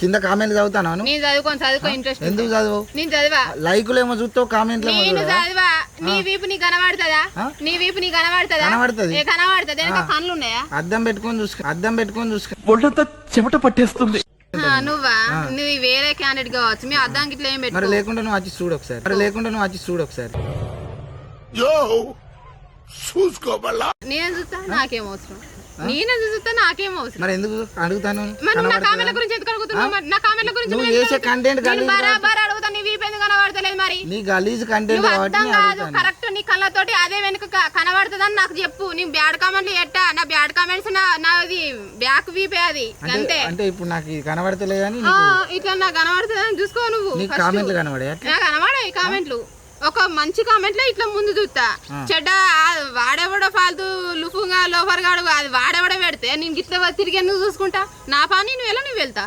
కింద కామెంట్లు చదువుతాను నేను చదువుకొని చదువుకో ఇంట్రెస్ట్ ఎందుకు చదువు? నేను చదివా? లైకులు ఏమో చూస్తావు కామెంట్లు ఏమో నేను? చదివా? నీ వీపు నీ కనబడుతుందా? నీ వీపు నీ కనబడుతుందా? కనబడుతది. ఏ కనబడుతుంది. వెనక కళ్ళు ఉన్నాయా అద్దం పెట్టుకొని చూసుకో అద్దం పెట్టుకొని చూసుకో. ఒళ్ళంతా చెమట పట్టేస్తుంది. నువ్వా? నువ్వు వేరే క్యాండిడేట్ కావచ్చు. మీ అద్దానికి ఇట్లా ఏం మరి లేకుండా నువ్వు వచ్చి చూడు ఒకసారి. మరి లేకుండా నువ్వు వచ్చి చూడు ఒకసారి. నేను చూస్తా నాకేం అవసరం? నేనే చూస్తా నాకేం అవసరం. మరి ఎందుకు అడుగుతాను? మరి నా? కామెంట్ల గురించి ఎందుకు అడుగుతున్నావు? మరి నా కామెంట్ల గురించి నువ్వు చేసే కంటెంట్ గలీజ్ బరాబర్ అడుగుతా నీ వీపు ఎందుకు కనబడతలేదు మరి? నీ గలీజ్ కంటెంట్ కాబట్టి కాదు కరెక్ట్ నీ కళ్ళతోటి అదే వెనుక కనబడుతుందని నాకు చెప్పు. నీ బ్యాడ్ కామెంట్లు ఎట్టా? నా బ్యాడ్ కామెంట్స్ నా నాది బ్యాక్ వీపే అది అంతే. అంటే ఇప్పుడు నాకు ఇది కనబడతలే కానీ ఆ, ఇట్లా నాకు కనబడుతుందని చూసుకో నువ్వు. కామెంట్లు కనబడే నాకు కనబడాయి కామెంట్లు. ఒక మంచి కామెంట్లో ఇట్లా ముందు చూస్తా చెడ్డ వాడెవడో ఫాల్తూ లుఫుగా లోఫర్ గాడు అది వాడెవడో పెడితే నేను గిట్ల తిరిగి ఎందుకు చూసుకుంటా? నా పని నువ్వు వెళ్ళ నువ్వు వెళ్తా?